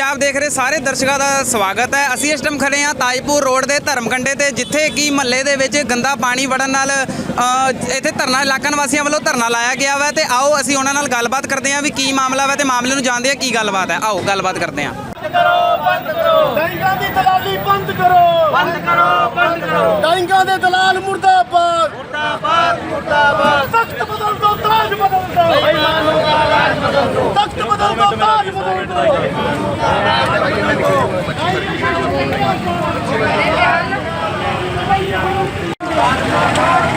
ਪੰਜਾਬ ਦੇਖ ਰਹੇ ਸਾਰੇ ਦਰਸ਼ਕਾਂ ਦਾ ਸਵਾਗਤ ਹੈ। ਅਸੀਂ ਇਸ ਟਾਈਮ ਖੜੇ ਹਾਂ ਤਾਜਪੁਰ ਰੋਡ ਦੇ ਧਰਮਕੰਡੇ ਤੇ ਜਿੱਥੇ ਕਿ ਮਹੱਲੇ ਦੇ ਵਿੱਚ ਗੰਦਾ ਪਾਣੀ ਵੜਨ ਨਾਲ ਇੱਥੇ ਧਰਨਾ ਇਲਾਕਾ ਨਿਵਾਸੀਆਂ ਵੱਲੋਂ ਧਰਨਾ ਲਾਇਆ ਗਿਆ ਵਾ ਤੇ ਆਓ ਅਸੀਂ ਉਹਨਾਂ ਨਾਲ ਗੱਲਬਾਤ ਕਰਦੇ ਹਾਂ ਵੀ ਕੀ ਮਾਮਲਾ ਵਾ ਤੇ ਮਾਮਲੇ ਨੂੰ ਜਾਣਦੇ ਹਾਂ ਕੀ ਗੱਲਬਾਤ ਹੈ। ਆਓ ਗੱਲਬਾਤ ਕਰਦੇ ਹਾਂ। ਡਾਈਂਗਾਂ ਦੀ ਦਲਾਲੀ ਬੰਦ ਕਰੋ। ਬੰਦ ਕਰੋ ਬੰਦ ਕਰੋ। ਡਾਈਂਗਾਂ ਦੇ ਦਲਾਲ मुर्दाबाद मुर्दाबाद मुर्दाबाद तख्त बदल दो ताज बदल दो बेईमानों का राज बदल दो तख्त बदल दो ताज बदल दो मुर्दाबाद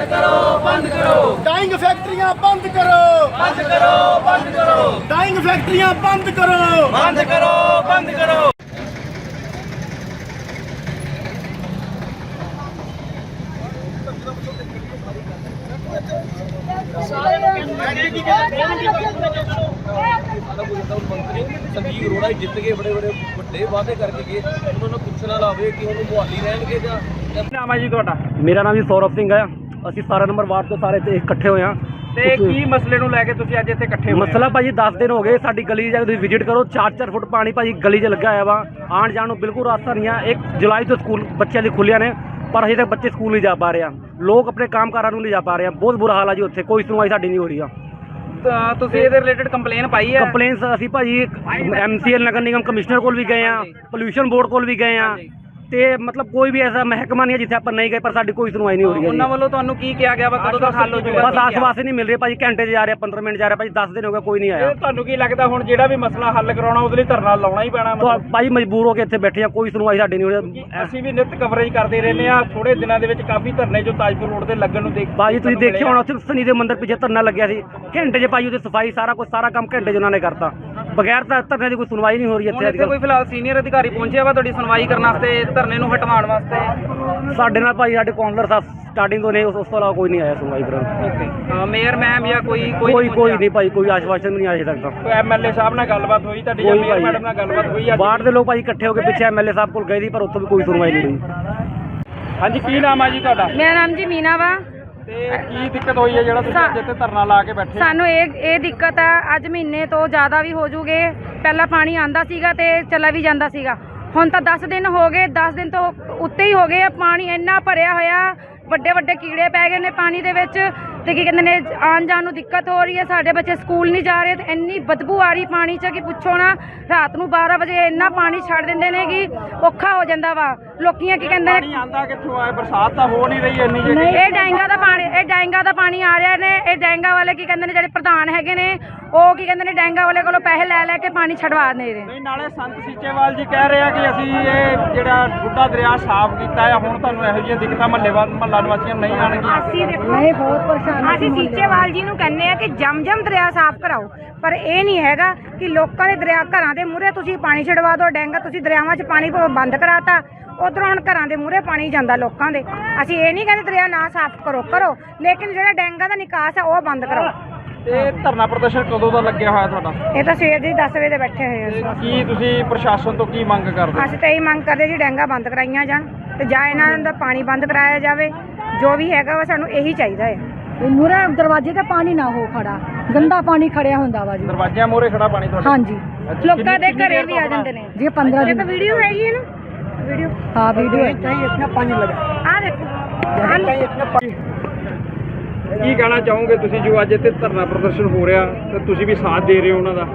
ਬੰਦ ਕਰੋ ਬੰਦ ਕਰੋ। ਡਾਈਂਗ ਫੈਕਟਰੀਆਂ ਬੰਦ ਕਰੋ। ਬੰਦ ਕਰੋ ਬੰਦ ਕਰੋ। ਡਾਈਂਗ ਫੈਕਟਰੀਆਂ ਬੰਦ ਕਰੋ। ਬੰਦ ਕਰੋ ਬੰਦ ਕਰੋ। ਸੰਜੀਵ ਅਰੋੜਾ ਹੀ ਜਿੱਤ ਗਏ ਬੜੇ ਬੜੇ ਵੱਡੇ ਵਾਅਦੇ ਕਰਕੇ ਗਏ। ਉਹਨਾਂ ਨੂੰ ਪੁੱਛਣਾ ਲਾਵੇ ਕਿ ਉਹਨੂੰ ਮੁਹਾਲੀ ਰਹਿਣਗੇ ਜਾਂ ਨਾਮ ਹੈ ਜੀ ਤੁਹਾਡਾ? ਮੇਰਾ ਨਾਮ ਜੀ ਸੌਰਵ ਸਿੰਘ ਹੈ। ਅਸੀਂ 17 ਨੰਬਰ ਵਾਰਡ ਤੋਂ ਸਾਰੇ ਇੱਥੇ ਇਕੱਠੇ ਹੋਏ ਹਾਂ। ਤੇ ਕੀ ਮਸਲੇ ਨੂੰ ਲੈ ਕੇ ਤੁਸੀਂ ਅੱਜ ਇੱਥੇ ਇਕੱਠੇ ਹੋਏ ਮਸਲਾ ਭਾਜੀ 10 ਦਿਨ ਹੋ ਗਏ ਸਾਡੀ ਗਲੀ ਜਾ ਕੇ ਤੁਸੀਂ ਵਿਜ਼ਿਟ ਕਰੋ 4-4 ਫੁੱਟ ਪਾਣੀ ਭਾਜੀ ਗਲੀ 'ਚ ਲੱਗਿਆ ਹੋਇਆ ਵਾ। ਆਣ ਜਾਣ ਨੂੰ ਬਿਲਕੁਲ ਰਾਸਤਾ ਨਹੀਂ ਆ। 1 ਜੁਲਾਈ ਤੋਂ ਸਕੂਲ ਬੱਚਿਆਂ ਦੇ ਖੁੱਲਿਆ ਨੇ ਪਰ ਹਜੇ ਤੱਕ ਬੱਚੇ ਸਕੂਲ ਨਹੀਂ ਜਾ ਪਾ ਰਹੇ ਆ। ਲੋਕ ਆਪਣੇ ਕੰਮਕਾਰਾਂ ਨੂੰ ਨਹੀਂ ਜਾ ਪਾ ਰਹੇ ਆ। ਬਹੁਤ ਬੁਰਾ ਹਾਲ ਆ ਜੀ ਉੱਥੇ। ਕੋਈ ਸੁਣਵਾਈ ਸਾਡੀ ਨਹੀਂ ਹੋ ਰਹੀ ਆ। ਤਾਂ ਤੁਸੀਂ ਇਹਦੇ ਰਿਲੇਟਡ ਕੰਪਲੇਨ ਪਾਈ ਹੈ ਕੰਪਲੇਂਟਸ ਅਸੀਂ ਭਾਜੀ ਐਮਸੀਐਲ ਨਗਰ ਨਿਗਮ ਕਮਿਸ਼ਨਰ ਕੋਲ ਵੀ ਗਏ ਆ ਪੋਲੂਸ਼ਨ ਬੋਰਡ ਕੋਲ ਵੀ ਗਏ ਆ। ਤੇ ਮਤਲਬ ਕੋਈ ਵੀ ਐਸਾ ਮਹਿਕਮਾ ਨਹੀਂ ਹੈ ਜਿੱਥੇ ਆਪਾਂ ਨਹੀਂ ਗਏ ਪਰ ਸਾਡੀ ਕੋਈ ਸੁਣਵਾਈ ਨਹੀਂ ਹੋ ਰਹੀ ਹੈ ਉਹਨਾਂ ਵੱਲੋਂ ਤੁਹਾਨੂੰ ਕੀ ਕਿਹਾ ਗਿਆ ਵਾ? ਕਦੋਂ ਤੱਕ ਹੱਲ ਹੋ ਜਾਊਗਾ? ਬਸ ਆਸ-ਪਾਸ ਹੀ ਨਹੀਂ ਮਿਲ ਰਹੇ ਭਾਜੀ ਘੰਟੇ 'ਚ ਜਾ ਰਿਹਾ 15 ਮਿੰਟ ਜਾ ਰਿਹਾ ਭਾਜੀ 10 ਦਿਨ ਹੋ ਗਏ ਕੋਈ ਨਹੀਂ ਆਇਆ। ਤੁਹਾਨੂੰ ਕੀ ਲੱਗਦਾ ਹੁਣ ਜਿਹੜਾ ਵੀ ਮਸਲਾ ਹੱਲ ਕਰਾਉਣਾ ਉਹਦੇ ਲਈ ਧਰਨਾ ਲਾਉਣਾ ਹੀ ਪੈਣਾ ਤਾਂ ਭਾਈ ਮਜਬੂਰ ਹੋ ਕੇ ਇੱਥੇ ਬੈਠੇ ਆ ਕੋਈ ਸੁਣਵਾਈ ਸਾਡੀ ਨਹੀਂ ਹੋ ਰਹੀ। ਅਸੀਂ ਵੀ ਨਿਤ ਕਵਰੇਜ ਕਰਦੇ ਰਹਿੰਦੇ ਆ ਥੋੜੇ ਦਿਨਾਂ ਦੇ ਵਿੱਚ ਕਾਫੀ ਧਰਨੇ ਜੋ ਤਾਜਪੁਰ ਰੋਡ ਤੇ ਲੱਗਣ ਨੂੰ ਦੇਖ ਭਾਜੀ ਤੁਸੀਂ ਦੇਖਿਆ ਹੋਣਾ ਉੱਥੇ ਸਨੀ ਦੇ ਮੰਦਿਰ ਪਿੱਛੇ ਧਰਨਾ ਲੱਗਿਆ ਸੀ। ਘੰਟੇ 'ਚ ਭਾਜੀ ਉਹਦੀ ਸਫ਼ਾਈ ਸਾਰਾ ਕੁਝ ਸਾਰਾ ਕੰਮ ਘੰਟੇ 'ਚ ਉਹਨਾਂ ਨੇ ਕਰਤਾ। ਬਗੈਰ ਤਾਂ ਧਰਨੇ ਦੀ ਕੋਈ ਸੁਣਵਾਈ ਨਹੀਂ ਹੋ ਰਹੀ ਹੁਣ ਇੱਥੇ ਇੱਥੇ ਕੋਈ ਫਿਲਹਾਲ ਸੀਨੀਅਰ ਅਧਿਕਾਰੀ ਪਹੁੰਚਿਆ ਵਾ ਤੁਹਾਡੀ ਸੁਣਵਾਈ ਕਰਨ ਵਾਸਤੇ ਧਰਨੇ ਨੂੰ ਹਟਵਾਉਣ ਵਾਸਤੇ? ਸਾਡੇ ਨਾਲ ਭਾਜੀ ਸਾਡੇ ਕਾਉਂਸਲਰ ਸਾਹਿਬ ਸਟਾਰਟਿੰਗ ਤੋਂ ਨੇ ਉਸ ਉਸ ਤੋਂ ਇਲਾਵਾ ਕੋਈ ਨਹੀਂ ਆਇਆ ਸੁਣਵਾਈ ਕਰਨ। ਓਕੇ ਮੇਅਰ ਮੈਮ ਜਾਂ ਕੋਈ ਕੋਈ ਕੋਈ ਨਹੀਂ ਭਾਜੀ ਕੋਈ ਆਸ਼ਵਾਸਨ ਵੀ ਨਹੀਂ ਆਇਆ ਤੱਕ ਤਾਂ। ਐਮਐਲਏ ਸਾਹਿਬ ਨਾਲ ਗੱਲਬਾਤ ਹੋਈ ਤੁਹਾਡੀ ਜਾਂ ਮੇਅਰ ਭਾਈ। ਮੈਡਮ ਨਾਲ ਗੱਲਬਾਤ ਹੋਈ ਅੱਜ? ਬਾਹਰ ਦੇ ਲੋਕ ਭਾਜੀ ਇਕੱਠੇ ਹੋ ਕੇ ਪਿੱਛੇ ਐਮਐਲਏ ਸਾਹਿਬ ਕੋਲ ਗਏ ਸੀ ਪਰ ਉੱਥੋਂ ਵੀ ਕੋਈ ਸੁਣਵਾਈ ਨਹੀਂ ਹੋਈ। ਹਾਂਜੀ ਕੀ ਨਾਮ ਆ ਜੀ ਤੁਹਾਡਾ? ਮੇਰਾ ਨਾਮ ਜੀ ਮੀਨਾ ਵਾ। ਤੇ ਕੀ ਦਿੱਕਤ ਹੋਈ ਹੈ ਜਿਹੜਾ ਤੁਸੀਂ ਇੱਥੇ ਧਰਨਾ ਲਾ ਕੇ ਬੈਠੇ ਸਾਨੂੰ ਇਹ ਇਹ ਦਿੱਕਤ ਆ ਅੱਜ ਮਹੀਨੇ ਤੋਂ ਜ਼ਿਆਦਾ ਵੀ ਹੋ ਜੂਗੇ। ਪਹਿਲਾਂ ਪਾਣੀ ਆਂਦਾ ਸੀਗਾ ਤੇ ਚਲਾ ਵੀ ਜਾਂਦਾ ਸੀਗਾ। ਹੁਣ ਤਾਂ 10 ਦਿਨ ਹੋ ਗਏ 10 ਦਿਨ ਤੋਂ ਉੱਤੇ ਹੀ ਹੋ ਗਏ ਆ ਪਾਣੀ ਇੰਨਾ ਭਰਿਆ ਹੋਇਆ ਵੱਡੇ ਵੱਡੇ ਕੀੜੇ ਪੈ ਗਏ ਨੇ ਪਾਣੀ ਦੇ ਵਿੱਚ ਤੇ ਕੀ ਕਹਿੰਦੇ ਨੇ ਆਉਣ ਜਾਣ ਨੂੰ ਦਿੱਕਤ ਹੋ ਰਹੀ ਹੈ ਸਾਡੇ ਬੱਚੇ ਸਕੂਲ ਨਹੀਂ ਜਾ ਰਹੇ ਤੇ ਇੰਨੀ ਬਦਬੂ ਆ ਰਹੀ ਪਾਣੀ 'ਚ ਕਿ ਪੁੱਛੋ ਨਾ ਰਾਤ ਨੂੰ 12 ਵਜੇ ਇੰਨਾ ਪਾਣੀ ਛੱਡ ਦਿੰਦੇ ਨੇ ਕਿ ਔਖਾ ਹੋ ਜਾਂਦਾ ਵਾ ਲੋਕੀਆਂ ਕੀ ਕਹਿੰਦੇ ਨੇ? ਪਾਣੀ ਆਂਦਾ ਕਿੱਥੋਂ ਆਇਆ ਬਰਸਾਤ ਤਾਂ ਹੋ ਨਹੀਂ ਰਹੀ ਇੰਨੀ ਜਿਹੜੀ ਇਹ ਡੈਂਗਾ ਦਾ ਪਾਣੀ ਇਹ ਡੈਂਗਾ ਦਾ ਪਾਣੀ ਆ ਰਿਹਾ ਨੇ ਇਹ ਡੈਂਗਾ ਵਾਲੇ ਕੀ ਕਹਿੰਦੇ ਨੇ ਜਿਹੜੇ ਪ੍ਰਧਾਨ ਹੈਗੇ ਨੇ ਉਹ ਕੀ ਕਹਿੰਦੇ ਨੇ ਡੈਂਗਾ ਵਾਲੇ ਕੋਲੋਂ ਪੈਸੇ ਲੈ ਲੈ ਕੇ ਪਾਣੀ ਛਡਵਾ ਦੇ ਰਹੇ। ਨੇ ਨਹੀਂ ਨਾਲੇ ਸੰਤ ਸੀਚੇਵਾਲ ਜੀ ਕਹਿ ਰਹੇ ਆ ਕਿ ਅਸੀਂ ਇਹ ਜਿਹੜਾ ਬੁੱਢਾ ਦਰਿਆ ਸਾਫ਼ ਕੀਤਾ ਹੈ ਹੁਣ ਤੁਹਾਨੂੰ ਇਹੋ ਜਿਹੀਆਂ ਦਿੱਕਤਾਂ ਮਹੱਲੇ ਮਹੱਲਾ ਨਿਵਾਸੀਆਂ ਨੂੰ ਨਹੀਂ ਆਣਗੀਆਂ ਅਸੀਂ ਦੇਖੋ ਨਹੀਂ ਬਹੁਤ ਪਰੇਸ਼ਾਨ ਅਸੀਂ ਸੀਚੇਵਾਲ ਜੀ ਨੂੰ ਕਹਿੰਦੇ ਆ ਕਿ ਜਮ-ਜਮ ਦਰਿਆ ਸਾਫ਼ ਕਰਾਓ ਪਰ ਇਹ ਨਹੀਂ ਹੈਗਾ ਕਿ ਲੋਕਾਂ ਦੇ ਦਰਿਆ ਘਰਾਂ ਦੇ ਮੂਹਰੇ ਤੁਸੀਂ ਪਾਣੀ ਛਡਵਾ ਦਿਓ ਡੈਂਗਾ ਤੁਸੀਂ ਦਰਿਆਵਾਂ 'ਚ ਪਾਣੀ ਬੰਦ ਕਰਾਤਾ ਉਧਰੋਂ ਹੁਣ ਘਰਾਂ ਦੇ ਮੂਹਰੇ ਪਾਣੀ ਜਾਂਦਾ ਲੋਕਾਂ ਦੇ। ਅਸੀਂ ਇਹ ਨਹੀਂ ਕਹਿੰਦੇ ਦਰਿਆ ਨਾ ਸਾਫ਼ ਕਰੋ ਕਰੋ ਲੇਕਿਨ ਜਿਹੜਾ ਡੈਂਗਾ ਦਾ ਨਿਕਾਸ ਹੈ ਉਹ ਬੰਦ ਕਰੋ। ਤੇ ਧਰਨਾ ਪ੍ਰਦਰਸ਼ਨ ਕਦੋਂ ਦਾ ਲੱਗਿਆ ਹੋਇਆ ਤੁਹਾਡਾ? ਇਹ ਤਾਂ ਸਵੇਰ ਦੇ 10 ਵਜੇ ਦੇ ਬੈਠੇ ਹੋਏ ਆ ਤੇ ਕੀ ਤੁਸੀਂ ਪ੍ਰਸ਼ਾਸਨ ਤੋਂ ਕੀ ਮੰਗ ਕਰਦੇ ਅਸੀਂ ਤਾਂ ਇਹ ਮੰਗ ਕਰਦੇ ਜੀ ਡੈਂਗਾ ਬੰਦ ਕਰਾਈਆਂ ਜਾਣ ਤੇ ਜਾਂ ਇਹਨਾਂ ਦਾ ਪਾਣੀ ਬੰਦ ਕਰਾਇਆ ਜਾਵੇ ਜੋ ਵੀ ਹੈਗਾ ਵਾ ਸਾਨੂੰ ਇਹੀ ਚਾਹੀਦਾ ਹੈ। ਮੂਰੇ ਦਰਵਾਜ਼ੇ ਤੇ ਪਾਣੀ ਨਾ ਹੋ ਖੜਾ ਗੰਦਾ ਪਾਣੀ ਖੜਿਆ ਹੁੰਦਾ ਵਾ ਜੀ। ਦਰਵਾਜ਼ਿਆਂ ਮੂਹਰੇ ਖੜਾ ਪਾਣੀ ਤੁਹਾਡੇ? ਹਾਂਜੀ। ਲੋਕਾਂ ਦੇ ਘਰੇ ਵੀ ਆ ਜਾਂਦੇ ਨੇ। ਜੀ 15 ਦਿਨ। ਵੀਡੀਓ ਹੈਗੀ ਹੈ ਨਾ? ਵੀਡੀਓ। ਹਾਂ ਵੀਡੀਓ ਹੈ। ਆ ਦੇਖੋ। ਕੀ ਕਹਿਣਾ ਚਾਹੋਗੇ ਤੁਸੀਂ ਜੋ ਅੱਜ ਇੱਥੇ ਧਰਨਾ ਪ੍ਰਦਰਸ਼ਨ ਹੋ ਰਿਹਾ ਤੇ ਤੁਸੀਂ ਵੀ ਸਾਥ ਦੇ ਰਹੇ ਹੋ ਉਹਨਾਂ ਦਾ?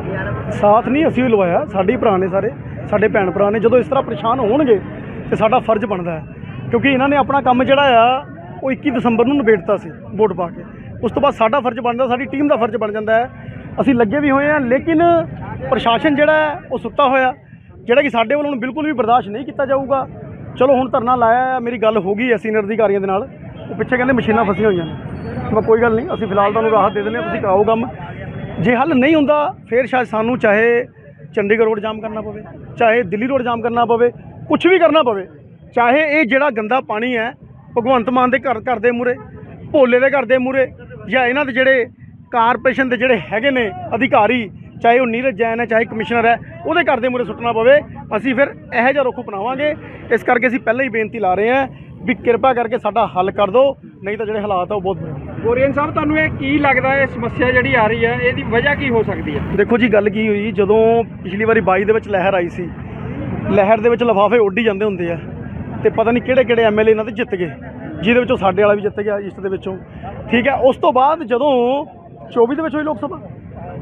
ਸਾਥ ਨਹੀਂ, ਅਸੀਂ ਵੀ ਲਵਾਇਆ। ਸਾਡੇ ਹੀ ਭਰਾ ਨੇ ਸਾਰੇ। ਸਾਡੇ ਭੈਣ ਭਰਾ ਨੇ। ਜਦੋਂ ਇਸ ਤਰ੍ਹਾਂ ਪਰੇਸ਼ਾਨ ਹੋਣਗੇ ਤੇ ਸਾਡਾ ਫਰਜ਼ ਬਣਦਾ ਹੈ। ਕਿਉਂਕਿ ਇਹਨਾਂ ਨੇ ਆਪਣਾ ਕੰਮ ਜਿਹੜਾ ਆ, ਉਹ 21 ਦਸੰਬਰ ਨੂੰ ਨਿਬੇੜਤਾ ਸੀ, ਵੋਟ ਪਾ ਕੇ। ਉਸ ਤੋਂ ਬਾਅਦ ਸਾਡਾ ਫਰਜ਼ ਬਣਦਾ, ਸਾਡੀ ਟੀਮ ਦਾ ਫਰਜ਼ ਬਣ ਜਾਂਦਾ ਹੈ। ਅਸੀਂ ਲੱਗੇ ਵੀ ਹੋਏ ਆ ਲੇਕਿਨ ਪ੍ਰਸ਼ਾਸਨ ਜਿਹੜਾ ਹੈ, ਉਹ ਸੁੱਤਾ ਹੋਇਆ। ਜਿਹੜਾ ਕਿ ਸਾਡੇ ਵੱਲੋਂ ਬਿਲਕੁਲ ਵੀ ਬਰਦਾਸ਼ਤ ਨਹੀਂ ਕੀਤਾ ਜਾਊਗਾ। ਚਲੋ ਹੁਣ ਧਰਨਾ ਲਾਇਆ ਮੇਰੀ ਗੱਲ ਹੋ ਗਈ ਹੈ ਸੀਨੀਅਰ ਅਧਿਕਾਰੀਆਂ ਦੇ ਨਾਲ। ਉਹ ਪਿੱਛੇ ਕਹਿੰਦੇ ਮਸ਼ੀਨਾਂ ਫਸੀਆਂ ਹੋਈਆਂ ਨੇ। ਮੈਂ ਕੋਈ ਗੱਲ ਨਹੀਂ, ਅਸੀਂ ਫਿਲਹਾਲ ਤੁਹਾਨੂੰ ਰਾਹਤ ਦੇ ਦਿੰਦੇ ਹਾਂ, ਤੁਸੀਂ ਕਰਾਓ ਕੰਮ। ਜੇ ਹੱਲ ਨਹੀਂ ਹੁੰਦਾ, ਫਿਰ ਸ਼ਾਇਦ ਸਾਨੂੰ ਚਾਹੇ ਚੰਡੀਗੜ੍ਹ ਰੋਡ ਜਾਮ ਕਰਨਾ ਪਵੇ, ਚਾਹੇ ਦਿੱਲੀ ਰੋਡ ਜਾਮ ਕਰਨਾ ਪਵੇ ਕੁਝ ਵੀ ਕਰਨਾ ਪਵੇ, ਚਾਹੇ ਇਹ ਜਿਹੜਾ ਗੰਦਾ ਪਾਣੀ ਹੈ, ਭਗਵੰਤ ਮਾਨ ਦੇ ਘਰ ਘਰ ਦੇ ਮੂਰੇ ਭੋਲੇ ਦੇ ਘਰ ਦੇ ਮੂਰੇ ਜਾਂ ਇਹਨਾਂ ਦੇ ਜਿਹੜੇ ਕਾਰਪੋਰੇਸ਼ਨ ਦੇ ਜਿਹੜੇ ਹੈਗੇ ਨੇ ਅਧਿਕਾਰੀ, ਚਾਹੇ ਉਹ ਨੀਰਜ ਜੈਨ ਹੈ, ਚਾਹੇ ਕਮਿਸ਼ਨਰ ਹੈ, ਉਹਦੇ ਘਰ ਦੇ ਮੂਰੇ ਸੁੱਟਣਾ ਪਵੇ, ਅਸੀਂ ਫਿਰ ਇਹੋ ਜਿਹਾ ਰੁੱਖ ਅਪਣਾਵਾਂਗੇ। ਇਸ ਕਰਕੇ ਅਸੀਂ ਪਹਿਲਾਂ ਹੀ ਬੇਨਤੀ ਲਾ ਰਹੇ ਹਾਂ ਵੀ ਕਿਰਪਾ ਕਰਕੇ ਸਾਡਾ ਹੱਲ ਕਰ ਦਿਓ, ਨਹੀਂ ਤਾਂ ਜਿਹੜੇ ਹਾਲਾਤ ਆ ਉਹ ਬਹੁਤ ਗੋਰੀਅਨ ਸਾਹਿਬ, ਤੁਹਾਨੂੰ ਇਹ ਕੀ ਲੱਗਦਾ ਹੈ ਸਮੱਸਿਆ ਜਿਹੜੀ ਆ ਰਹੀ ਹੈ, ਇਹਦੀ ਵਜ੍ਹਾ ਕੀ ਹੋ ਸਕਦੀ ਹੈ? ਦੇਖੋ ਜੀ, ਗੱਲ ਕੀ ਹੋਈ, ਜਦੋਂ ਪਿਛਲੀ ਵਾਰੀ 22 ਦੇ ਵਿੱਚ ਲਹਿਰ ਆਈ ਸੀ, ਲਹਿਰ ਦੇ ਵਿੱਚ ਲਫਾਫੇ ਉੱਡੀ ਜਾਂਦੇ ਹੁੰਦੇ ਆ ਤੇ ਪਤਾ ਨਹੀਂ ਕਿਹੜੇ ਕਿਹੜੇ ਐਮਐਲਏ ਇਹਨਾਂ ਦੇ ਜਿੱਤ ਗਏ, ਜਿਹਦੇ ਵਿੱਚੋਂ ਸਾਡੇ ਵਾਲਾ ਵੀ ਜਿੱਤ ਗਿਆ ਈਸਟ ਦੇ ਵਿੱਚੋਂ। ਠੀਕ ਹੈ, ਉਸ ਤੋਂ ਬਾਅਦ ਜਦੋਂ 24 ਦੇ ਵਿੱਚ ਹੋਈ ਲੋਕ ਸਭਾ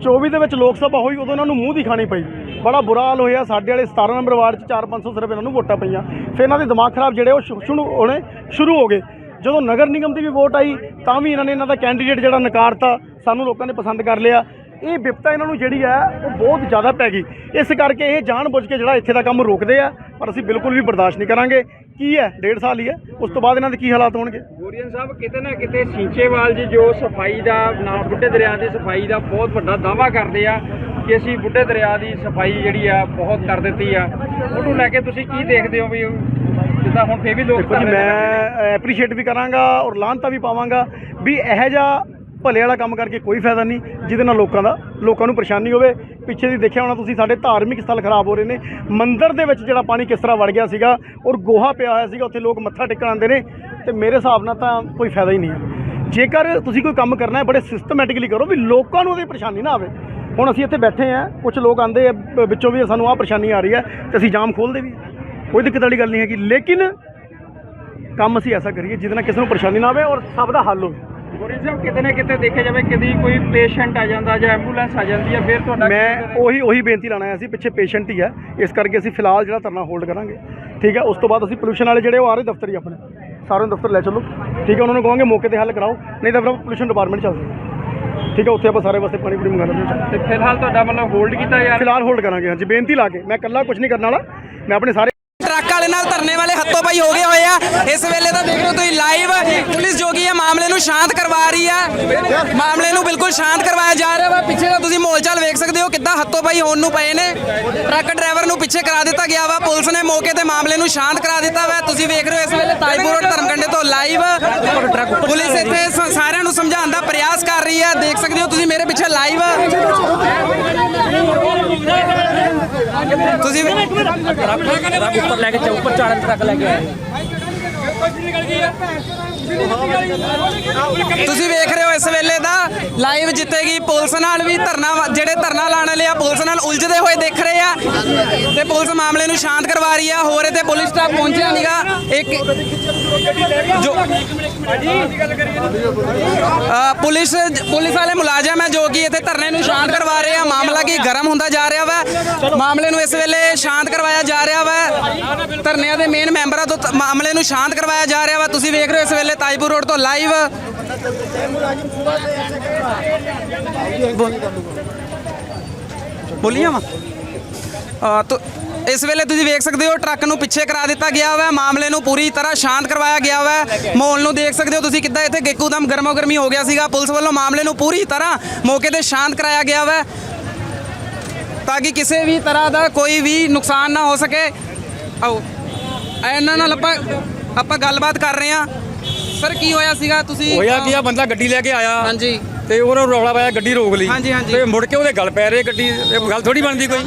24 ਦੇ ਵਿੱਚ ਲੋਕ ਸਭਾ ਹੋਈ, ਉਦੋਂ ਇਹਨਾਂ ਨੂੰ ਮੂੰਹ ਦੀ ਪਈ। ਬੜਾ ਬੁਰਾ ਹਾਲ ਹੋਇਆ, ਸਾਡੇ ਵਾਲੇ 17 ਨੰਬਰ ਵਾਰਡ 'ਚ 4-500 ਸਿਰਫ ਇਹਨਾਂ ਨੂੰ ਵੋਟਾਂ ਪਈਆਂ, ਫਿਰ ਇਹਨਾਂ ਦੇ ਦਿਮਾਗ ਖਰਾਬ ਜਿਹੜੇ ਉਹ ਸ਼ੁ- ਸ਼ੁਰੂ ਹੋਣੇ, ਸ਼ੁਰੂ ਹੋ ਗਏ। ਜਦੋਂ ਨਗਰ ਨਿਗਮ ਦੀ ਵੀ ਵੋਟ ਆਈ, ਤਾਂ ਵੀ ਇਹਨਾਂ ਨੇ ਇਹਨਾਂ ਦਾ ਕੈਂਡੀਡੇਟ ਜਿਹੜਾ ਨਕਾਰਤਾ, ਸਾਨੂੰ ਲੋਕਾਂ ਨੇ ਪਸੰਦ ਕਰ ਲਿਆ। ਇਹ ਵਿਪਤਾ ਇਹਨਾਂ ਨੂੰ ਜਿਹੜੀ ਹੈ, ਉਹ ਬਹੁਤ ਜ਼ਿਆਦਾ ਪੈ ਗਈ। ਇਸ ਕਰਕੇ ਇਹ ਜਾਣਬੁੱਝ ਕੇ ਜਿਹੜਾ ਇੱਥੇ ਦਾ ਕੰਮ ਰੋਕਦੇ ਆ, ਪਰ ਅਸੀਂ ਬਿਲਕੁਲ ਵੀ ਬਰਦਾਸ਼ਤ ਨਹੀਂ ਕਰਾਂਗੇ। ਕੀ ਹੈ? ਡੇਢ ਸਾਲ ਹੀ ਹੈ। ਉਸ ਤੋਂ ਬਾਅਦ ਇਹਨਾਂ ਦੇ ਕੀ ਹਾਲਾਤ ਹੋਣਗੇ? ਗੋਰੀਅਨ ਸਾਹਿਬ, ਕਿਤੇ ਨਾ ਕਿਤੇ ਸਿੰਚੇਵਾਲ ਜੀ ਜੋ ਸਫ਼ਾਈ ਦਾ ਨਾ ਬੁੱਢੇ ਦਰਿਆ ਦੀ ਸਫ਼ਾਈ ਦਾ ਬਹੁਤ ਵੱਡਾ ਦਾਵਾ ਕਰਦੇ ਆ ਕਿ ਅਸੀਂ ਬੁੱਢੇ ਦਰਿਆ ਦੀ ਸਫ਼ਾਈ ਜਿਹੜੀ ਆ, ਬਹੁਤ ਕਰ ਦਿੱਤੀ ਆ। ਉਹਨੂੰ ਲੈ ਕੇ ਤੁਸੀਂ ਕੀ ਦੇਖਦੇ ਹੋ ਵੀ ਜਿੱਦਾਂ ਹੁਣ ਫੇਰ ਵੀ ਲੋਕ ਦੇਖੋ ਜੀ ਮੈਂ ਐਪਰੀਸ਼ੀਏਟ ਵੀ ਕਰਾਂਗਾ ਔਰ ਲਾਹਨਤਾ ਵੀ ਪਾਵਾਂਗਾ ਵੀ ਇਹੋ ਜਿਹਾ ਭਲੇ ਵਾਲਾ ਕੰਮ ਕਰਕੇ ਕੋਈ ਫਾਇਦਾ ਨਹੀਂ ਜਿਹਦੇ ਨਾਲ ਲੋਕਾਂ ਦਾ ਲੋਕਾਂ ਨੂੰ ਪਰੇਸ਼ਾਨੀ ਹੋਵੇ। ਪਿੱਛੇ ਦੀ ਦੇਖਿਆ ਹੋਣਾ ਤੁਸੀਂ ਸਾਡੇ ਧਾਰਮਿਕ ਸਥਲ ਖਰਾਬ ਹੋ ਰਹੇ ਨੇ। ਮੰਦਿਰ ਦੇ ਵਿੱਚ ਜਿਹੜਾ ਪਾਣੀ ਕਿਸ ਤਰ੍ਹਾਂ ਵੜ ਗਿਆ ਸੀਗਾ ਔਰ ਗੋਹਾ ਪਿਆ ਹੋਇਆ ਸੀਗਾ ਉੱਥੇ ਲੋਕ ਮੱਥਾ ਟੇਕਣ ਆਉਂਦੇ ਨੇ ਤੇ ਮੇਰੇ ਹਿਸਾਬ ਨਾਲ ਤਾਂ ਕੋਈ ਫਾਇਦਾ ਹੀ ਨਹੀਂ ਹੈ। ਜੇਕਰ ਤੁਸੀਂ ਕੋਈ ਕੰਮ ਕਰਨਾ ਹੈ ਬੜੇ ਸਿਸਟਮੈਟਿਕਲੀ ਕਰੋ ਵੀ ਲੋਕਾਂ ਨੂੰ ਉਹਦੀ ਪਰੇਸ਼ਾਨੀ ਨਾ ਆਵੇ। ਹੁਣ ਅਸੀਂ ਇੱਥੇ ਬੈਠੇ ਆ ਕੁਝ ਲੋਕ ਆਂਦੇ ਆ ਵਿੱਚੋਂ ਵੀ ਸਾਨੂੰ ਆਹ ਪਰੇਸ਼ਾਨੀ ਆ ਰਹੀ ਹੈ ਤੇ ਅਸੀਂ ਜਾਮ ਖੋਲਦੇ ਵੀ। ਕੋਈ ਦਿੱਕਤ ਵਾਲੀ ਗੱਲ ਨਹੀਂ ਹੈਗੀ। ਲੇਕਿਨ ਕੰਮ ਅਸੀਂ ਐਸਾ ਕਰੀਏ ਜਿਹਦੇ ਨਾਲ ਕਿਸੇ ਨੂੰ ਪਰੇਸ਼ਾਨੀ ਨਾ ਆਵੇ ਔਰ ਸਭ ਦਾ ਹੱਲ ਹੋਵੇ। ਸਾਹਿਬ ਕਿਤੇ ਨਾ ਕਿਤੇ ਦੇਖਿਆ ਜਾਵੇ ਕਦੀ ਕੋਈ ਪੇਸ਼ੈਂਟ ਆ ਜਾਂਦਾ ਜਾਂ ਐਂਬੂਲੈਂਸ ਆ ਜਾਂਦੀ ਹੈ ਫਿਰ ਤੁਹਾਡਾ ਮੈਂ ਉਹੀ ਉਹੀ ਬੇਨਤੀ ਲਾਣਾ ਹੈ ਅਸੀਂ ਪਿੱਛੇ ਪੇਸ਼ੈਂਟ ਹੀ ਹੈ ਇਸ ਕਰਕੇ ਅਸੀਂ ਫਿਲਹਾਲ ਜਿਹੜਾ ਧਰਨਾ ਹੋਲਡ ਕਰਾਂਗੇ। ਠੀਕ ਹੈ ਉਸ ਤੋਂ ਬਾਅਦ ਅਸੀਂ ਪੋਲੂਸ਼ਨ ਵਾਲੇ ਜਿਹੜੇ ਉਹ ਆ ਰਹੇ ਦਫ਼ਤਰ ਹੀ ਆਪਣੇ। ਸਾਰਿਆਂ ਨੂੰ ਦਫ਼ਤਰ ਲੈ ਚੱਲੋ। ਠੀਕ ਹੈ ਉਹਨਾਂ ਨੂੰ ਕਹਾਂਗੇ ਮੌਕੇ ਤੇ ਹੱਲ ਕਰਾਓ। ਨਹੀਂ ਤਾਂ ਫਿਰ ਪੋਲੂਸ਼ਨ ਡਿਪਾਰਟਮੈਂਟ ਚੱਲਦੇ ਠੀਕ ਹੈ ਉੱਥੇ ਆਪਾਂ ਸਾਰੇ ਵਾਸਤੇ ਪਾਣੀ ਪੂਰੀ ਮੰਗਾ ਲੈਂਦੇ ਤੇ ਫਿਲਹਾਲ ਤੁਹਾਡਾ ਮਤਲਬ ਹੋਲਡ ਕੀਤਾ ਰਿਹਾ। ਫਿਲਹਾਲ ਹੋਲਡ ਕਰਾਂਗੇ ਹਾਂਜੀ। ਬੇਨਤੀ ਲਾ ਕੇ ਮੈਂ ਇਕੱਲਾ ਕੁਝ ਨਹੀਂ ਕਰਨ ਵਾਲਾ। ਮੈਂ ਆਪਣੇ ਸਾਰੇ ਟਰੱਕ ਵਾਲੇ ਨਾਲ ਧਰਨੇ ਵਾਲੇ ਹੱਥੋਂ ਪਾਈ ਹੋ ਗਏ ਹੋਏ ਆ। ਇਸ ਵੇਲੇ ਤਾਂ ਦੇਖ ਰਹੇ ਹੋ ਤੁਸੀਂ ਲਾਈਵ ਪੁਲਿਸ ਜੋ ਕੀ ਹੈ ਮਾਮਲੇ ਨੂੰ ਸ਼ਾਂਤ ਕਰਵਾ ਰਹੀ ਆ। ਮਾਮਲੇ ਨੂੰ ਬਿਲਕੁਲ ਸ਼ਾਂਤ ਕਰਵਾਇਆ ਜਾ ਰਿਹਾ ਵਾ। ਪਿੱਛੇ ਦਾ ਤੁਸੀਂ ਮਾਹੌਲ ਵੇਖ ਸਕਦੇ ਹੋ ਕਿੱਦਾਂ ਹੱਥੋਂ ਪਾਈ ਹੋਣ ਨੂੰ ਪਏ ਨੇ। ਟਰੱਕ ਡਰਾਈਵਰ ਨੂੰ ਪਿੱਛੇ ਕਰਾ ਦਿੱਤਾ ਗਿਆ ਵਾ। ਪੁਲਿਸ ਨੇ ਮੌਕੇ ਤੇ ਮਾਮਲੇ ਨੂੰ ਸ਼ਾਂਤ ਕਰਾ ਦਿੱਤਾ ਵਾ। ਤੁਸੀਂ ਵੇਖ ਰਹੇ ਹੋ ਇਸ ਵੇਲੇ ਤਾਜਪੁਰ ਰੋਡ ਧਰਮਕੰਡੇ ਤੋਂ ਲਾਈਵ ਪੁਲਿਸ ਇੱਥੇ ਸ- ਸਾਰਿਆਂ ਨੂੰ ਸਮਝਾਉਣ ਦਾ ਪ੍ਰਯਾਸ ਕਰ ਰਹੀ ਹੈ ਦੇਖ ਸਕਦੇ ਹੋ ਤੁਸੀਂ ਮੇਰੇ ਪਿੱਛੇ ਲਾਈਵ ਤੁਸੀਂ ਟਰੱਕ ਉੱਪਰ ਲੈ ਕੇ ਉੱਪਰ ਚਾੜਨ ਟਰੱਕ ਲੈ ਕੇ ਆਏ। ਤੁਸੀਂ ਵੇਖ ਰਹੇ ਹੋ ਇਸ ਵੇਲੇ ਦਾ ਲਾਈਵ ਜਿੱਤੇਗੀ ਪੁਲਿਸ ਨਾਲ ਵੀ ਧਰਨਾ ਵਾ- ਜਿਹੜੇ ਧਰਨਾ ਲਾਣ ਵਾਲੇ ਆ ਪੁਲਿਸ ਨਾਲ ਉਲਝਦੇ ਹੋਏ ਦਿਖ ਰਹੇ ਆ। ਤੇ ਪੁਲਿਸ ਮਾਮਲੇ ਨੂੰ ਸ਼ਾਂਤ ਕਰਵਾ ਰਹੀ ਆ। ਹੋਰ ਇੱਥੇ ਪੁਲਿਸ ਸਟਾਫ ਪਹੁੰਚਿਆ ਨਹੀਂਗਾ ਇੱਕ ਜੋ ਪੁਲਿਸ ਪੁਲਿਸ ਵਾਲੇ ਮੁਲਾਜ਼ਮ ਹੈ ਜੋ ਕਿ ਇੱਥੇ ਧਰਨੇ ਨੂੰ ਸ਼ਾਂਤ ਕਰਵਾ ਰਹੇ ਆ। ਮਾਮਲਾ ਕੀ ਗਰਮ ਹੁੰਦਾ ਜਾ ਰਿਹਾ ਵਾ? ਮਾਮਲੇ ਨੂੰ ਇਸ ਵੇਲੇ ਸ਼ਾਂਤ ਕਰਵਾਇਆ ਜਾ ਰਿਹਾ ਵਾ। ਧਰਨਿਆਂ ਦੇ ਮੇਨ ਮੈਂਬਰਾਂ ਤੋਂ ਮਾਮਲੇ ਨੂੰ ਸ਼ਾਂਤ ਕਰਵਾਇਆ ਜਾ ਰਿਹਾ ਵਾ। ਤੁਸੀਂ ਵੇਖ ਰਹੇ ਹੋ ਇਸ ਵੇਲੇ ਤਾਜਪੁਰ ਰੋਡ ਤੋਂ ਲਾਈਵ ਬੋਲੀਆਂ ਵਾ? ਤੋ ਇਸ ਵੇਲੇ ਤੁਸੀਂ ਵੇਖ ਸਕਦੇ ਹੋ ਟਰੱਕ ਨੂੰ ਪਿੱਛੇ ਕਰਾ ਦਿੱਤਾ ਗਿਆ ਵਾ ਮਾਮਲੇ ਨੂੰ ਪੂਰੀ ਤਰ੍ਹਾਂ ਸ਼ਾਂਤ ਕਰਵਾਇਆ ਗਿਆ ਵਾ ਮਾਹੌਲ ਨੂੰ ਦੇਖ ਸਕਦੇ ਹੋ ਤੁਸੀਂ ਕਿੱਦਾਂ ਇੱਥੇ ਇੱਕਦਮ ਗਰਮੋ ਗਰਮੀ ਹੋ ਗਿਆ ਸੀਗਾ। ਪੁਲਿਸ ਵੱਲੋਂ ਮਾਮਲੇ ਨੂੰ ਪੂਰੀ ਤਰ੍ਹਾਂ ਮੌਕੇ ਤੇ ਸ਼ਾਂਤ ਕਰਾਇਆ ਗਿਆ ਵਾ ਤਾਂ ਕਿ ਕਿਸੇ ਵੀ ਤਰ੍ਹਾਂ ਦਾ ਕੋਈ ਵੀ ਨੁਕਸਾਨ ਨਾ ਹੋ ਸਕੇ। ਆਓ ਇਹਨਾਂ ਨਾਲ ਆਪਾਂ ਆਪਾਂ ਗੱਲਬਾਤ ਕਰ ਰਹੇ ਹਾਂ। ਸਰ ਕੀ ਹੋਇਆ ਸੀਗਾ? ਤੁਸੀਂ ਹੋਇਆ ਕੀ ਆ? ਬੰਦਾ ਗੱਡੀ ਲੈ ਕੇ ਆਇਆ। ਹਾਂਜੀ। ਤੇ ਉਹਨੂੰ ਰੌਲਾ ਪਾਇਆ ਗੱਡੀ ਰੋਕ ਲਈ। ਤੇ ਮੁੜ ਕੇ ਉਹਦੇ ਗੱਲ ਪੈ ਰਹੇ ਗੱਡੀ ਗੱਲ ਥੋੜੀ ਬਣਦੀ ਕੋਈ।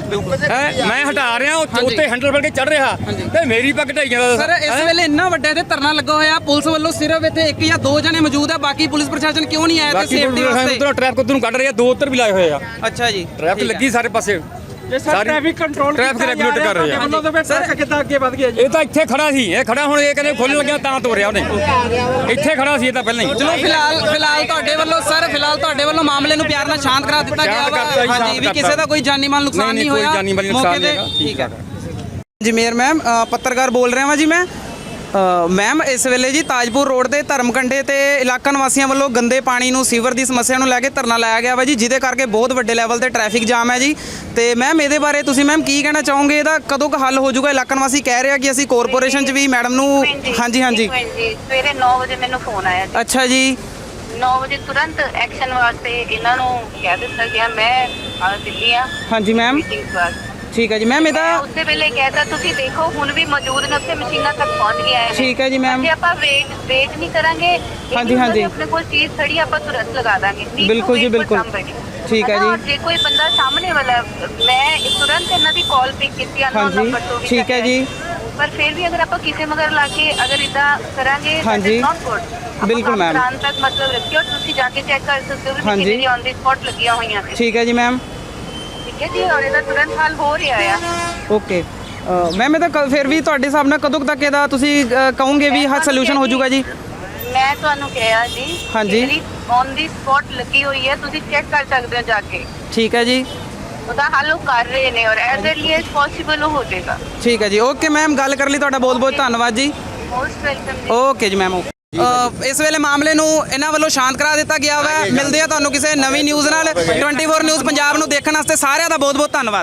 ਹੈ? ਮੈਂ ਹਟਾ ਰਿਹਾ। ਉੱਤੇ ਹੈਂਡਲ ਫੜ ਕੇ ਚੜ ਰਿਹਾ। ਤੇ ਮੇਰੀ ਪੱਗ ਢਾਈ ਜਾਂਦਾ ਸਰ ਇਸ ਵੇਲੇ ਇੰਨਾ ਵੱਡਾ ਤੇ ਧਰਨਾ ਲੱਗਾ ਹੋਇਆ ਪੁਲਿਸ ਵੱਲੋਂ ਸਿਰਫ ਇੱਥੇ ਇੱਕ ਜਾਂ ਦੋ ਜਣੇ ਮੌਜੂਦ ਆ ਬਾਕੀ ਪੁਲਿਸ ਪ੍ਰਸ਼ਾਸਨ ਕਿਉਂ ਨਹੀਂ ਆਇਆ ਤੇ ਬਾਕੀ ਸੇਫਟੀ ਵਾਸਤੇ? ਉਧਰੋਂ ਟ੍ਰੈਫਿਕ ਉਧਰੋਂ ਕੱਢ ਰਹੇ ਦੋ ਉੱਤਰ ਵੀ ਲਾਏ ਹੋਏ ਆ। ਅੱਛਾ ਜੀ। ਟ੍ਰੈਫਿਕ। ਲੱਗੀ ਸਾਰੇ ਪਾਸੇ। ਜੇ ਸਰ ਸਾਰੀ- ਟ੍ਰੈਫਿਕ ਕੰਟਰੋਲ ਟ੍ਰੈਫਿਕ ਰੈਗੂਲੇਟ ਕਰ ਰਹੇ ਆ। ਵੱਲੋਂ ਤਾਂ ਫਿਰ ਟਰੱਕ ਕਿੱਦਾਂ ਅੱਗੇ ਵਧ ਗਿਆ ਜੀ? ਇਹ ਤਾਂ ਇੱਥੇ ਖੜਾ ਸੀ ਇਹ ਖੜਾ ਹੁਣ ਇਹ ਕਹਿੰਦੇ ਖੋਲਣ ਲੱਗਿਆ ਤਾਂ ਤੋਰਿਆ ਉਹਨੇ। ਇੱਥੇ ਖੜਾ ਸੀ ਇਹ ਤਾਂ ਪਹਿਲਾਂ ਹੀ। ਚਲੋ ਫਿਲਹਾਲ ਫਿਲਹਾਲ ਤੁਹਾਡੇ ਵੱਲੋਂ ਸਰ ਫਿਲਹਾਲ ਤੁਹਾਡੇ ਵੱਲੋਂ ਮਾਮਲੇ ਨੂੰ ਪਿਆਰ ਨਾਲ ਸ਼ਾਂਤ ਕਰਾ ਦਿੱਤਾ ਗਿਆ ਸ਼ਾਂਤ ਵਾ। ਜੀ, ਹਾਂਜੀ ਸ਼ਾਂਤ ਵੀ ਕਿਸੇ ਕਰਤਾ। ਦਾ ਕੋਈ ਜਾਨੀ ਮਾਲ ਨੁਕਸਾਨ ਨਹੀਂ, ਨਹੀਂ ਕੋਈ ਹੋਇਆ। ਜਾਨੀ ਮਾਲੀ ਮੌਕੇ ਨੁਕਸਾਨ ਤੇ- ਨਹੀਂ ਹੈਗਾ, ਠੀਕ ਹੈ। ਜੀ ਮੇਅਰ ਮੈਮ ਪੱਤਰਕਾਰ ਬੋਲ ਰਿਹਾ ਹਾਂ ਜੀ ਮੈਂ। ਮੈਮ ਇਸ ਵੇਲੇ ਜੀ ਤਾਜਪੁਰ ਰੋਡ ਤੇ ਧਰਮਕੰਡੇ ਤੇ ਇਲਾਕਾ ਨਿਵਾਸੀਆਂ ਵੱਲੋਂ ਗੰਦੇ ਪਾਣੀ ਨੂੰ ਸੀਵਰ ਦੀ ਸਮੱਸਿਆ ਨੂੰ ਲੈ ਕੇ ਧਰਨਾ ਲਾਇਆ ਗਿਆ ਵਾ ਜੀ ਜਿਹਦੇ ਕਰਕੇ ਬਹੁਤ ਵੱਡੇ ਲੈਵਲ ਤੇ ਟ੍ਰੈਫਿਕ ਜਾਮ ਹੈ ਜੀ। ਤੇ ਮੈਮ ਇਹਦੇ ਬਾਰੇ ਤੁਸੀਂ ਮੈਮ ਕੀ ਕਹਿਣਾ ਚਾਹੋਗੇ? ਇਹਦਾ ਕਦੋਂ ਕੁ ਹੱਲ ਹੋ ਜਾਊਗਾ? ਇਲਾਕਾ ਨਿਵਾਸੀ ਕਹਿ ਰਿਹਾ ਕਿ ਅਸੀਂ ਕਾਰਪੋਰੇਸ਼ਨ 'ਚ ਵੀ ਮੈਡਮ ਨੂੰ ਹਾਂਜੀ ਹਾਂਜੀ। ਸਵੇਰੇ 9 ਵਜੇ ਮੈਨੂੰ ਫੋਨ ਆਇਆ ਜੀ। ਅੱਛਾ ਜੀ। 9 ਵਜੇ ਤੁਰੰਤ ਐਕਸ਼ਨ ਵਾਸਤੇ ਇਹਨਾਂ ਨੂੰ ਕਹਿ ਦਿੱਤਾ ਗਿਆ ਮੈਂ ਆ ਦਿੱਲੀ ਆ। ਹਾਂਜੀ ਮੈਮ ਠੀਕ ਹੈ ਜੀ ਮੈਮ ਮੈਂ ਇਹਦਾ ਉਸੇ ਵੇਲੇ ਕਹਿਤਾ ਤੁਸੀਂ ਦੇਖੋ ਹੁਣ ਵੀ ਮੌਜੂਦ ਨੇ ਉੱਥੇ ਮਸ਼ੀਨਾਂ ਤੱਕ ਪਹੁੰਚ ਗਿਆ ਹੈ ਠੀਕ ਹੈ ਜੀ ਮੈਮ ਜੇ ਆਪਾਂ ਵੇਟ ਵੇਟ ਨਹੀਂ ਕਰਾਂਗੇ ਇਹ ਹਾਂਜੀ, ਹਾਂਜੀ। ਆਪਣੇ ਕੋਲ ਚੀਜ਼ ਖੜੀ ਆਪਾਂ ਤੁਰੰਤ ਲਗਾ ਦਾਂਗੇ Need to ਬਿਲਕੁਲ ਜੀ, wait for ਬਿਲਕੁਲ। somebody. ਠੀਕ ਹੈ ਹਨਾ, ਔਰ ਜੀ ਜੇ ਕੋਈ ਬੰਦਾ ਸਾਹਮਣੇ ਵਾਲਾ ਮੈਂ ਤੁਰੰਤ ਇਹਨਾਂ ਦੀ ਕਾਲ ਪਿਕ ਕੀਤੀ ਅਨਨੋਨ ਹਾਂਜੀ, ਨੰਬਰ ਤੋਂ ਵੀ ਠੀਕ ਹੈ। ਜੀ। ਪਰ ਫਿਰ ਵੀ ਅਗਰ ਆਪਾਂ ਕਿਸੇ ਮਗਰ ਲਾ ਕੇ ਅਗਰ ਇਦਾਂ ਕਰਾਂਗੇ ਹਾਂਜੀ। ਨਾਟ ਗੁੱਡ ਬਿਲਕੁਲ, ma'am। ਤੱਕ ਮਤਲਬ ਰੱਖਿਓ ਤੁਸੀਂ ਜਾ ਕੇ ਚੈੱਕ ਕਰ ਸਕਦੇ ਹੋ ਕਿ ਹਾਂਜੀ। ਔਨ ਦੀ ਸਪੌਟ ਲੱਗੀਆਂ ਹੋਈਆਂ ਨੇ ਠੀਕ ਹੈ ਜੀ ਮੈਮ ਠੀਕ ਹੈ ਜੀ ਔਰ ਇਹਦਾ ਤੁਰੰਤ ਹੱਲ ਹੋ ਰਿਹਾ ਆ। ਓਕੇ। ਮੈਮ ਇਹ ਤਾਂ ਕ- ਫਿਰ ਵੀ ਤੁਹਾਡੇ ਹਿਸਾਬ ਨਾਲ ਕਦੋਂ ਕੁ ਤੱਕ ਇਹਦਾ ਤੁਸੀਂ ਅ, ਕਹੋਗੇ ਵੀ ਹਾਂ ਸੋਲੂਸ਼ਨ ਹੋ ਜਾਊਗਾ ਜੀ? ਮੈਂ ਤੁਹਾਨੂੰ ਕਿਹਾ ਜੀ ਹਾਂਜੀ। ਔਨ ਦੀ ਸਪੌਟ ਲੱਗੀ ਹੋਈ ਹੈ ਤੁਸੀਂ ਚੈੱਕ ਕਰ ਸਕਦੇ ਹੋ ਜਾ ਕੇ। ਠੀਕ ਹੈ ਜੀ। ਉਹਦਾ ਹੱਲ ਉਹ ਕਰ ਰਹੇ ਨੇ ਔਰ ਐਜ਼ अर्ਲੀ ਐਜ਼ ਪੋਸੀਬਲ ਹੋ ਜਾਏਗਾ। ਠੀਕ ਹੈ ਜੀ। ਓਕੇ ਮੈਮ ਗੱਲ ਕਰਨ ਲਈ ਤੁਹਾਡਾ ਬਹੁਤ ਬਹੁਤ ਧੰਨਵਾਦ ਜੀ। ਮੋਸਟ ਵੈਲਕਮ ਓਕੇ ਜੀ ਮੈਮ ਇਸ ਵੇਲੇ ਮਾਮਲੇ ਨੂੰ ਇਹਨਾਂ ਵੱਲੋਂ ਸ਼ਾਂਤ ਕਰਾ ਦਿੱਤਾ ਗਿਆ ਵਾ। ਮਿਲਦੇ ਆ ਤੁਹਾਨੂੰ ਕਿਸੇ ਨਵੀਂ ਨਿਊਜ਼ ਨਾਲ। 24 ਨਿਊਜ਼ ਪੰਜਾਬ ਨੂੰ ਦੇਖਣ ਵਾਸਤੇ ਸਾਰਿਆਂ ਦਾ ਬਹੁਤ ਬਹੁਤ ਧੰਨਵਾਦ।